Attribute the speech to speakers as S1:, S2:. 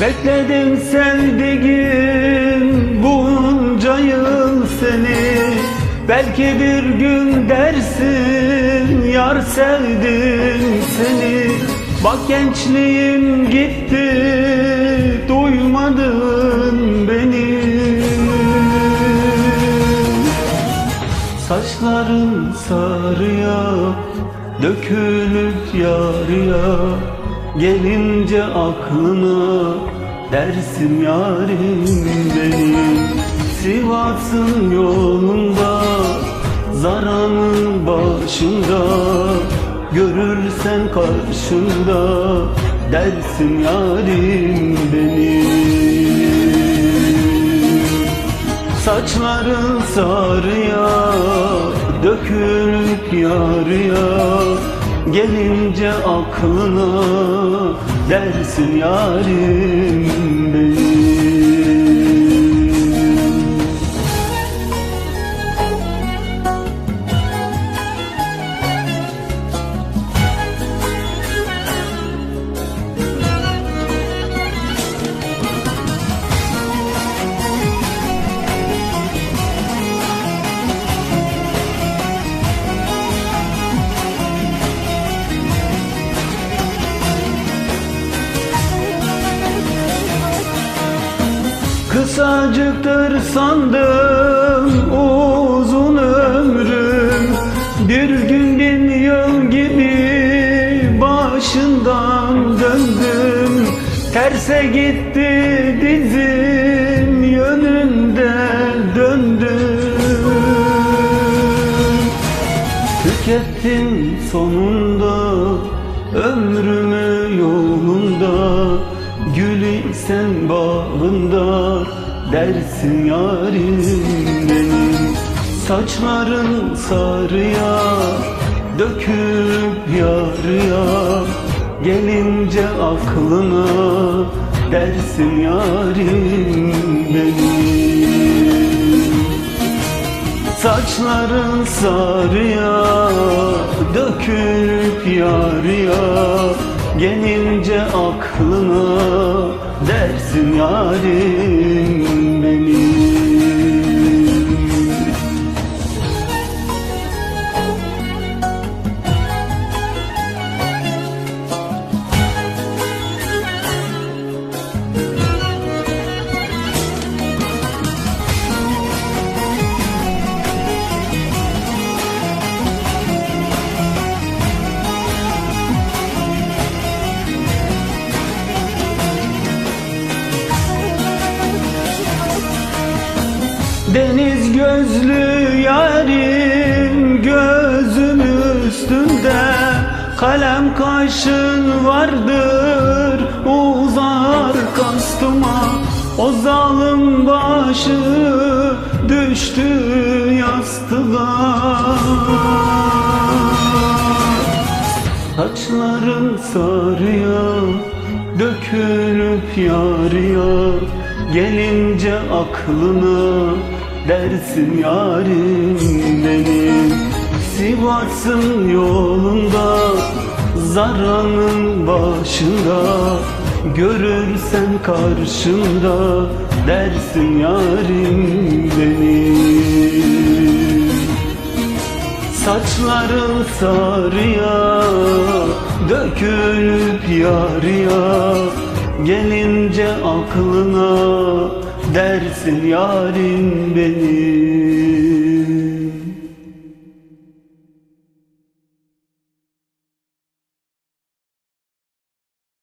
S1: Bekledim sevdiğim bunca yıl seni. Belki bir gün dersin yar sevdim seni. Bak gençliğim gitti duymadın beni. Saçların sarıya dökülüp yarıya. Gelince aklına dersim yarim benim Sivas'ın yolunda zaranın başında. Görürsen karşında dersim yarim benim. Saçların sarıya dökülüp yarıya Gelince aklına dersin yarim benim Kısacıktır sandım uzun ömrüm. Bir gün bin yıl gibi başından döndüm. Terse gitti dizim yönünde döndüm. Tükettim sonunda ömrümü yolunda sen bağında dersin yarim benim. Saçların sarıya döküp yarıya. Gelince aklına dersin yarim benim. Saçların sarıya dökülüp yarıya Gelince aklına dersin yarim benim gözlü yarim gözüm üstünde Kalem kaşın vardır uzar kastıma O zalim başı düştü yastığa. Saçların sarıya dökülüp yarıya Gelince aklına dersin yarim benim. Sivas'ın yolunda zaranın başında. Görürsen karşında dersin yarim benim. Saçların sarıya dökülüp yarıya. Gelince aklına dersin yarim benim